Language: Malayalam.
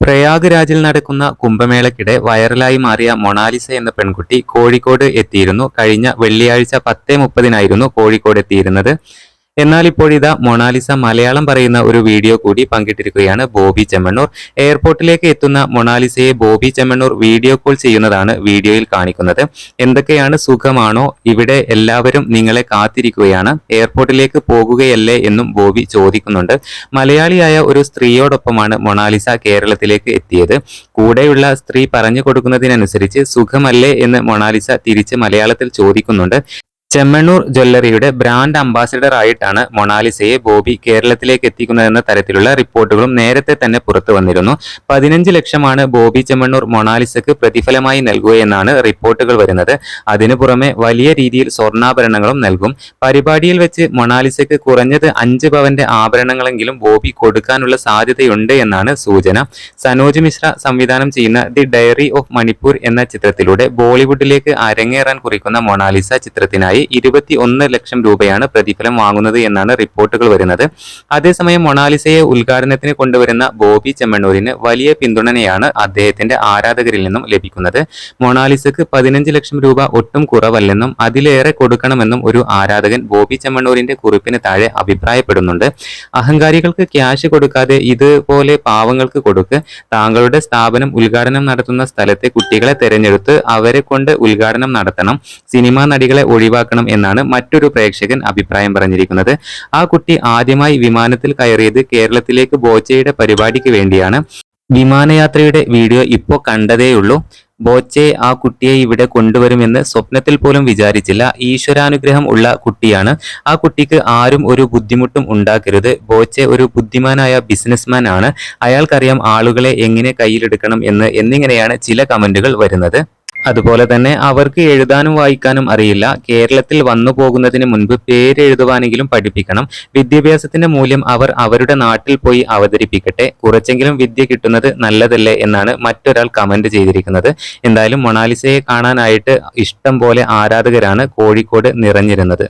പ്രയാഗ്രാജിൽ നടക്കുന്ന കുംഭമേളയ്ക്കിടെ വൈറലായി മാറിയ മൊണാലിസ എന്ന പെൺകുട്ടി കോഴിക്കോട് എത്തിയിരുന്നു. കഴിഞ്ഞ വെള്ളിയാഴ്ച പത്തേ മുപ്പതിനായിരുന്നു കോഴിക്കോട് എത്തിയിരുന്നത്. എന്നാൽ ഇപ്പോഴിതാ മൊണാലിസ മലയാളം പറയുന്ന ഒരു വീഡിയോ കൂടി പങ്കിട്ടിരിക്കുകയാണ് ബോബി ചെമ്മണ്ണൂർ. എയർപോർട്ടിലേക്ക് എത്തുന്ന മൊണാലിസയെ ബോബി ചെമ്മണ്ണൂർ വീഡിയോ കോൾ ചെയ്യുന്നതാണ് വീഡിയോയിൽ കാണിക്കുന്നത്. എന്തൊക്കെയാണ് സുഖമാണോ? ഇവിടെ എല്ലാവരും നിങ്ങളെ കാത്തിരിക്കുകയാണ്. എയർപോർട്ടിലേക്ക് പോകുകയല്ലേ എന്നും ബോബി ചോദിക്കുന്നുണ്ട്. മലയാളിയായ ഒരു സ്ത്രീയോടൊപ്പമാണ് മൊണാലിസ കേരളത്തിലേക്ക് എത്തിയത്. കൂടെയുള്ള സ്ത്രീ പറഞ്ഞു കൊടുക്കുന്നതിനനുസരിച്ച് സുഖമല്ലേ എന്ന് മൊണാലിസ തിരിച്ച് മലയാളത്തിൽ ചോദിക്കുന്നുണ്ട്. ചെമ്മണ്ണൂർ ജ്വല്ലറിയുടെ ബ്രാൻഡ് അംബാസിഡർ ആയിട്ടാണ് മൊണാലിസയെ ബോബി കേരളത്തിലേക്ക് എത്തിക്കുന്നതെന്ന തരത്തിലുള്ള റിപ്പോർട്ടുകളും നേരത്തെ തന്നെ പുറത്തു വന്നിരുന്നു. പതിനഞ്ച് ലക്ഷമാണ് ബോബി ചെമ്മണ്ണൂർ മൊണാലിസക്ക് പ്രതിഫലമായി നൽകുകയെന്നാണ് റിപ്പോർട്ടുകൾ വരുന്നത്. അതിനു പുറമെ വലിയ രീതിയിൽ സ്വർണാഭരണങ്ങളും നൽകും. പരിപാടിയിൽ വെച്ച് മൊണാലിസക്ക് കുറഞ്ഞത് അഞ്ച് പവന്റെ ആഭരണങ്ങളെങ്കിലും ബോബി കൊടുക്കാനുള്ള സാധ്യതയുണ്ട് എന്നാണ് സൂചന. സനോജ് മിശ്ര സംവിധാനം ചെയ്യുന്ന ദി ഡയറി ഓഫ് മണിപ്പൂർ എന്ന ചിത്രത്തിലൂടെ ബോളിവുഡിലേക്ക് അരങ്ങേറാൻ കുറിക്കുന്ന മൊണാലിസ ചിത്രത്തിനായി ഇരുപത്തി ഒന്ന് ലക്ഷം രൂപയാണ് പ്രതിഫലം വാങ്ങുന്നത് എന്നാണ് റിപ്പോർട്ടുകൾ വരുന്നത്. അതേസമയം മൊണാലിസയെ ഉദ്ഘാടനത്തിന് കൊണ്ടുവരുന്ന ബോബി ചെമ്മണ്ണൂരിന് വലിയ പിന്തുണയാണ് അദ്ദേഹത്തിന്റെ ആരാധകരിൽ നിന്നും ലഭിക്കുന്നത്. മൊണാലിസക്ക് പതിനഞ്ച് ലക്ഷം രൂപ ഒട്ടും കുറവല്ലെന്നും അതിലേറെ കൊടുക്കണമെന്നും ഒരു ആരാധകൻ ബോബി ചെമ്മണ്ണൂരിന്റെ കുറിപ്പിന് താഴെ അഭിപ്രായപ്പെടുന്നുണ്ട്. അഹങ്കാരികൾക്ക് ക്യാഷ് കൊടുക്കാതെ ഇതുപോലെ പാവങ്ങൾക്ക് കൊടുക്ക്. താങ്കളുടെ സ്ഥാപനം ഉദ്ഘാടനം നടത്തുന്ന സ്ഥലത്തെ കുട്ടികളെ തെരഞ്ഞെടുത്ത് അവരെ കൊണ്ട് ഉദ്ഘാടനം നടത്തണം. സിനിമാ നടികളെ ഒഴിവാക്കണം എന്നാണ് മറ്റൊരു പ്രേക്ഷകൻ അഭിപ്രായം പറഞ്ഞിരിക്കുന്നത്. ആ കുട്ടി ആദ്യമായി വിമാനത്തിൽ കയറിയത് കേരളത്തിലേക്ക് ബോച്ചയുടെ പരിപാടിക്ക് വേണ്ടിയാണ്. വിമാനയാത്രയുടെ വീഡിയോ ഇപ്പോൾ കണ്ടതേയുള്ളൂ. ബോച്ചെ ആ കുട്ടിയെ ഇവിടെ കൊണ്ടുവരുമെന്ന് സ്വപ്നത്തിൽ പോലും വിചാരിച്ചില്ല. ഈശ്വരാനുഗ്രഹം ഉള്ള കുട്ടിയാണ്. ആ കുട്ടിക്ക് ആരും ഒരു ബുദ്ധിമുട്ടും ഉണ്ടാക്കരുത്. ബോച്ചെ ഒരു ബുദ്ധിമാനായ ബിസിനസ്മാൻ ആണ്. അയാൾക്കറിയാം ആളുകളെ എങ്ങനെ കയ്യിലെടുക്കണം എന്ന് എന്നിങ്ങനെയാണ് ചില കമന്റുകൾ വരുന്നത്. അതുപോലെ തന്നെ അവർക്ക് എഴുതാനും വായിക്കാനും അറിയില്ല. കേരളത്തിൽ വന്നു പോകുന്നതിന് മുൻപ് പേരെഴുതുവാനെങ്കിലും പഠിപ്പിക്കണം. വിദ്യാഭ്യാസത്തിന്റെ മൂല്യം അവർ അവരുടെ നാട്ടിൽ പോയി അവതരിപ്പിക്കട്ടെ. കുറച്ചെങ്കിലും വിദ്യ കിട്ടുന്നത് നല്ലതല്ലേ എന്നാണ് മറ്റൊരാൾ കമന്റ് ചെയ്തിരിക്കുന്നത്. എന്തായാലും മൊണാലിസയെ കാണാനായിട്ട് ഇഷ്ടം പോലെ ആരാധകരാണ് കോഴിക്കോട് നിറഞ്ഞിരുന്നത്.